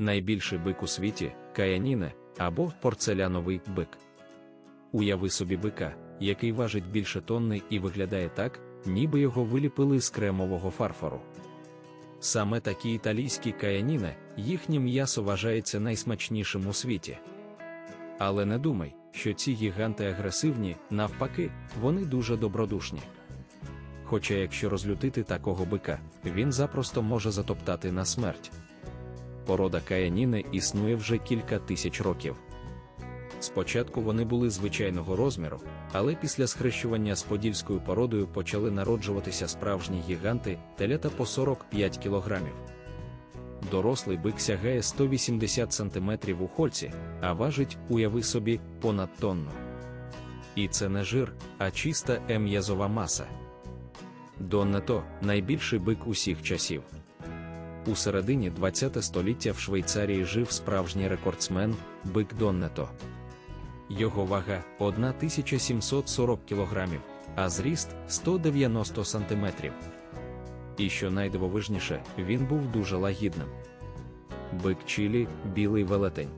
найбільший бик у світі каяніне або порцеляновий бик. Уяви собі бика, який важить більше тонни і виглядає так, ніби його виліпили з кремового фарфору. Саме такі італійські каяніни, їхнє м'ясо вважається найсмачнішим у світі. Але не думай, що ці гіганти агресивні, навпаки, вони дуже добродушні. Хоча, якщо розлютити такого бика, він запросто може затоптати на смерть. Порода каяніни існує вже кілька тисяч років. Спочатку вони були звичайного розміру, але після схрещування з подільською породою почали народжуватися справжні гіганти телята по 45 кілограмів. Дорослий бик сягає 180 см у хольці, а важить, уяви собі, понад тонну. І це не жир, а чиста м'язова маса. Доннето найбільший бик усіх часів. У середині 20 століття в Швейцарії жив справжній рекордсмен бик Доннето. Його вага 1740 кг, а зріст 190 см. І що найдивовижніше, він був дуже лагідним. Бик Чилі білий велетень.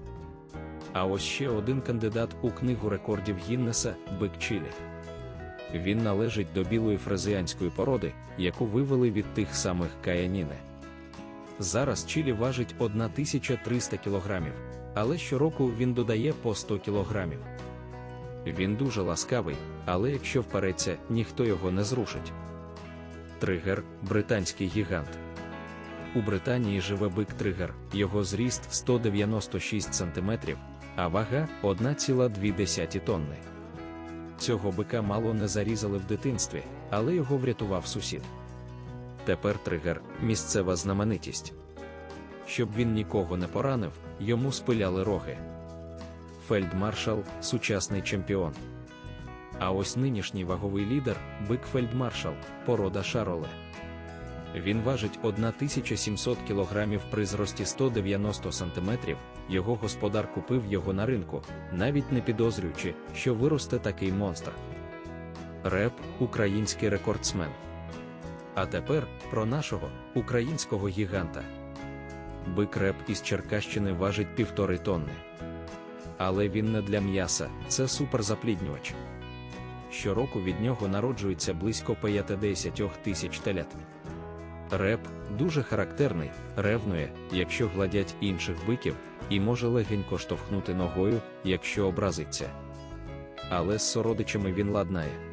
А ось ще один кандидат у книгу рекордів Гіннеса бик Чилі. Він належить до білої фрезіанської породи, яку вивели від тих самих каяніни. Зараз Чилі важить 1300 кілограмів, але щороку він додає по 100 кілограмів. Він дуже ласкавий, але якщо впереться, ніхто його не зрушить. Тригер британський гігант. У Британії живе бик тригер, його зріст 196 см, а вага 1,2 тонни. Цього бика мало не зарізали в дитинстві, але його врятував сусід. Тепер тригер місцева знаменитість. Щоб він нікого не поранив, йому спиляли роги. Фельдмаршал сучасний чемпіон. А ось нинішній ваговий лідер бик Фельдмаршал, порода Шароле. Він важить 1700 кг при зрості 190 см, його господар купив його на ринку, навіть не підозрюючи, що виросте такий монстр. Реп український рекордсмен. А тепер про нашого українського гіганта. Бик реп із Черкащини важить півтори тонни. Але він не для м'яса, це суперзапліднювач. Щороку від нього народжується близько 50 тисяч телят. Реп дуже характерний, ревнує, якщо гладять інших биків, і може легенько штовхнути ногою, якщо образиться. Але з сородичами він ладнає.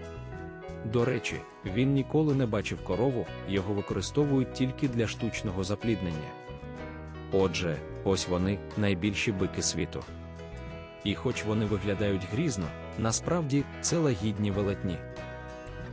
До речі, він ніколи не бачив корову, його використовують тільки для штучного запліднення. Отже, ось вони найбільші бики світу. І хоч вони виглядають грізно, насправді це лагідні велетні.